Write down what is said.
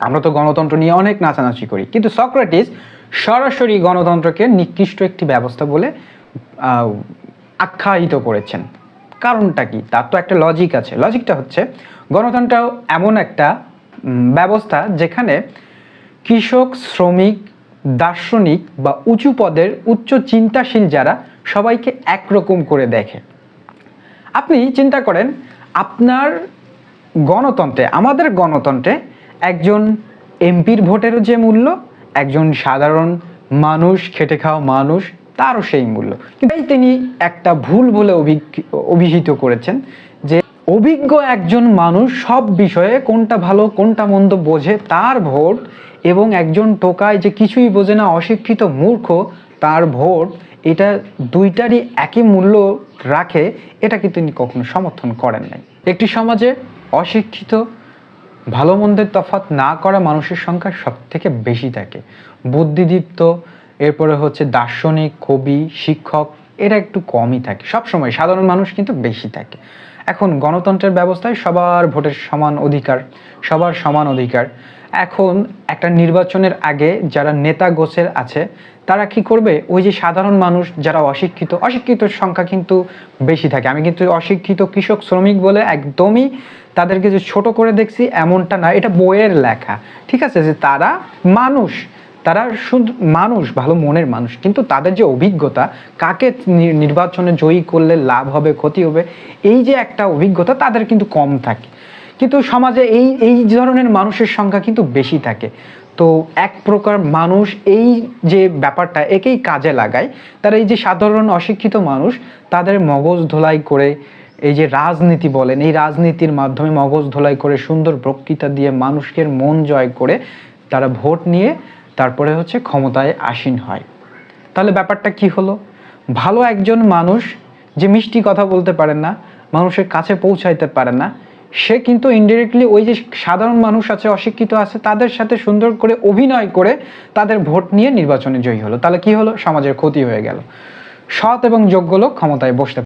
আমরা তো গণতন্ত্র নিয়ে অনেক নাচানাচি করি। কিন্তু সক্রেটিস সরাসরি গণতন্ত্রকে নিকৃষ্ট একটি ব্যবস্থা বলে আখ্যায়িত করেছেন। কারণটা কি? তার তো একটা লজিক আছে। লজিকটা হচ্ছে গণতন্ত্র এমন একটা ব্যবস্থা যেখানে কৃষক, শ্রমিক, দার্শনিক বা উঁচু পদের উচ্চ চিন্তাশীল যারা সবাইকে একরকম করে দেখে। আপনি চিন্তা করেন, আপনার গণতন্ত্রে, আমাদের গণতন্ত্রে একজন এমপির ভোটেরও যে মূল্য, একজন সাধারণ মানুষ, খেটে খাওয়া মানুষ, তারও সেই মূল্য। কিন্তু তিনি একটা ভুল বলে অভিহিত করেছেন যে অভিজ্ঞ একজন মানুষ সব বিষয়ে কোনটা ভালো, কোনটা মন্দ বোঝে তার ভোট এবং একজন টোকায় যে কিছুই বোঝে না, অশিক্ষিত মূর্খ, তার ভোট, এটা দুইটারই একই মূল্য রাখে এটাকে তিনি কখনো সমর্থন করেন নাই? একটি সমাজে অশিক্ষিত ভালো মন্দের তফাত না করা মানুষের সংখ্যা সব থেকে বেশি থাকে। বুদ্ধিদীপ্ত, এরপরে হচ্ছে দার্শনিক, কবি, শিক্ষক এরা একটু কমই থাকে। সব সময় সাধারণ মানুষ কিন্তু বেশি থাকে। এখন গণতন্ত্রের ব্যবস্থায় সবার ভোটের সমান অধিকার, সবার সমান অধিকার। এখন একটা নির্বাচনের আগে যারা নেতা গোছের আছে, তারা কি করবে? ওই যে সাধারণ মানুষ যারা অশিক্ষিত অশিক্ষিত সংখ্যা কিন্তু বেশি থাকে। আমি কিন্তু অশিক্ষিত কৃষক, শ্রমিক বলে একদমই তাদেরকে যে ছোট করে দেখছি এমনটা না, এটা বইয়ের লেখা। ঠিক আছে? যে তারা মানুষ। তারা শুধু মানুষ, ভালো মনের মানুষ, কিন্তু তাদের যে অভিজ্ঞতা, কাকে নির্বাচনে জয়ী করলে লাভ হবে, ক্ষতি হবে, এই যে একটা অভিজ্ঞতা তাদের কিন্তু কম থাকে। কিন্তু সমাজে এই এই ধরনের মানুষের সংখ্যা কিন্তু বেশি থাকে। তো এক প্রকার মানুষ এই যে ব্যাপারটা একেই কাজে লাগায়। তারা এই যে সাধারণ অশিক্ষিত মানুষ, তাদের মগজ ধোলাই করে, এই যে রাজনীতি বলেন, এই রাজনীতির মাধ্যমে মগজ ধোলাই করে, সুন্দর বক্তৃতা দিয়ে মানুষের মন জয় করে তারা ভোট নিয়ে তারপরে হচ্ছে ক্ষমতায় আসীন হয়। তাহলে ব্যাপারটা কি হলো? ভালো একজন মানুষ যে মিষ্টি কথা বলতে পারেন না, মানুষের কাছে পৌঁছাইতে পারে না, সে কিন্তু ইনডিরেক্টলি ওই যে সাধারণ মানুষ আছে, অশিক্ষিত আছে, তাদের সাথে সুন্দর করে অভিনয় করে তাদের ভোট নিয়ে নির্বাচনে জয়ী হলো। তাহলে কি হলো? সমাজের ক্ষতি হয়ে গেল। সৎ এবং যোগ্য লোক ক্ষমতায় বসতে